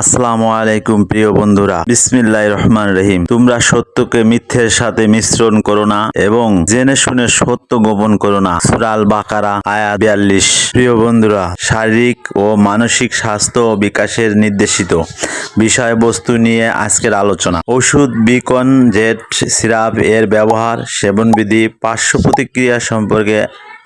আসসালামু আলাইকুম, প্রিয় বন্ধুরা। বিসমিল্লাহ রহমান রহিম। তোমরা সত্যকে মিথ্যের সাথে মিশ্রণ করো না এবং জেনে শুনে সত্য গোপন করো না। সুরাল বাকারা আয়া বিয়াল্লিশ। প্রিয় বন্ধুরা, শারীরিক ও মানসিক স্বাস্থ্য ও বিকাশের নির্দেশিত বিষয়বস্তু নিয়ে আজকের আলোচনা। ওষুধ, বিকন, জেট, সিরাপ এর ব্যবহার, সেবনবিধি, পার্শ্ব প্রতিক্রিয়া সম্পর্কে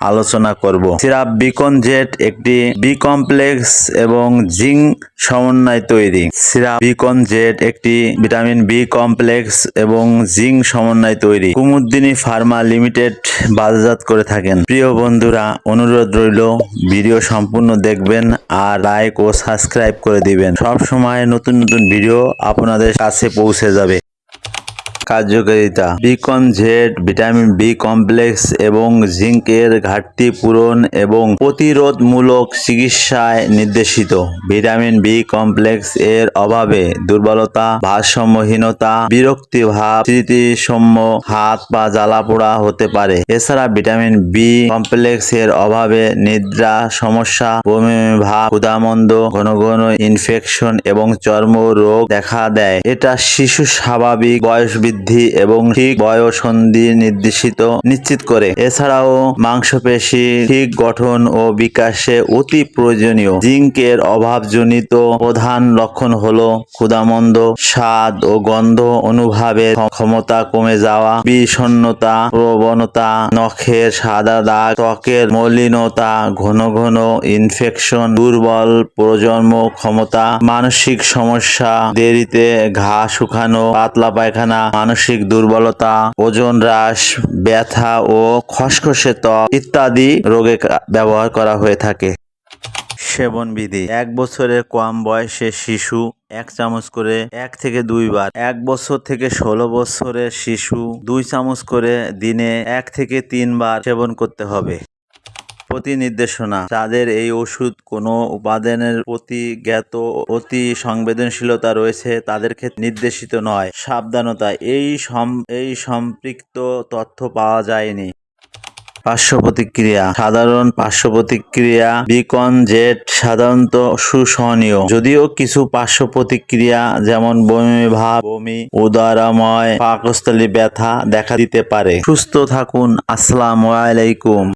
আলোচনা করব। সিরাপ বিকন জেট একটি বি কমপ্লেক্স এবং জিঙ্ক সমন্বয় তৈরি। সিরাপ বিকন জেট একটি ভিটামিন বি কমপ্লেক্স এবং জিঙ্ক সমন্বয় তৈরি। কুমুদ্দিনী ফার্মা লিমিটেড বাজারজাত করে থাকেন। প্রিয় বন্ধুরা, অনুরোধ রইল, ভিডিও সম্পূর্ণ দেখবেন আর লাইক ও সাবস্ক্রাইব করে দিবেন। সব সময় নতুন নতুন ভিডিও আপনাদের কাছে পৌঁছে যাবে। কার্যকারিতা। Bicon Zet vitamin B complex এবং জিঙ্কের ঘাটতি পূরণ এবং প্রতিরোধমূলক চিকিৎসায় নির্দেশিত। ভিটামিন বি কমপ্লেক্স এর অভাবে দুর্বলতা, ভারসাম্যহীনতা বিরক্তি ভাব স্মৃতিসম্য, হাত পা জ্বালা পোড়া হতে পারে। এছাড়া ভিটামিন বি কমপ্লেক্স এর অভাবে নিদ্রা, সমস্যা বমি ভাব ক্ষুধামন্দ, ঘন ঘন ইনফেকশন এবং চর্ম রোগ দেখা দেয়। এটা শিশু স্বাভাবিক বয়স বৃদ্ধি এবং ঠিক বয়সন্ধি নির্দেশিত নিশ্চিত করে। এছাড়াও মাংসপেশি ঠিক গঠন ও বিকাশে অতি প্রয়োজনীয়। জিঙ্কের অভাবজনিত প্রধান লক্ষণ হলো ক্ষুধামন্দ, স্বাদ ও গন্ধ অনুভবের ক্ষমতা কমে যাওয়া, বিষণ্ণতা, প্রবণতা, নখের সাদা দাগ, ত্বকের মলিনতা, ঘন ঘন ইনফেকশন দুর্বল প্রজন্ম ক্ষমতা, মানসিক সমস্যা, দেরিতে ঘা শুকানো, পাতলা পায়খানা মানসিক দুর্বলতা, ওজন হ্রাস, ব্যথা ও খসখসে ত্বক ইত্যাদি রোগে ব্যবহার করা হয়ে থাকে। সেবন বিধি এক বছরের কম বয়সের শিশু এক চামচ করে এক থেকে দুইবার এক বছর থেকে ষোলো বছরের শিশু দুই চামচ করে দিনে এক থেকে তিনবার সেবন করতে হবে। প্রতি নির্দেশনা যাদের এই ওষুধ কোনো উপাদানের প্রতি জ্ঞাত, অতি সংবেদনশীলতা রয়েছে তাদের ক্ষেত্রে নির্দেশিত নয়। সাবধানতা, এই সম, এই সম্পৃক্ত তথ্য পাওয়া যায়নি। পার্শ্ব প্রতিক্রিয়া সাধারণ পার্শ্ব প্রতিক্রিয়া বিকন জেট সাধারণত সুসহনীয়। যদিও কিছু পার্শ্ব প্রতিক্রিয়া যেমন বমি, ভাব, বমি, উদারাময়, পাকস্থলী ব্যথা দেখা দিতে পারে। সুস্থ থাকুন, আসসালামু আলাইকুম।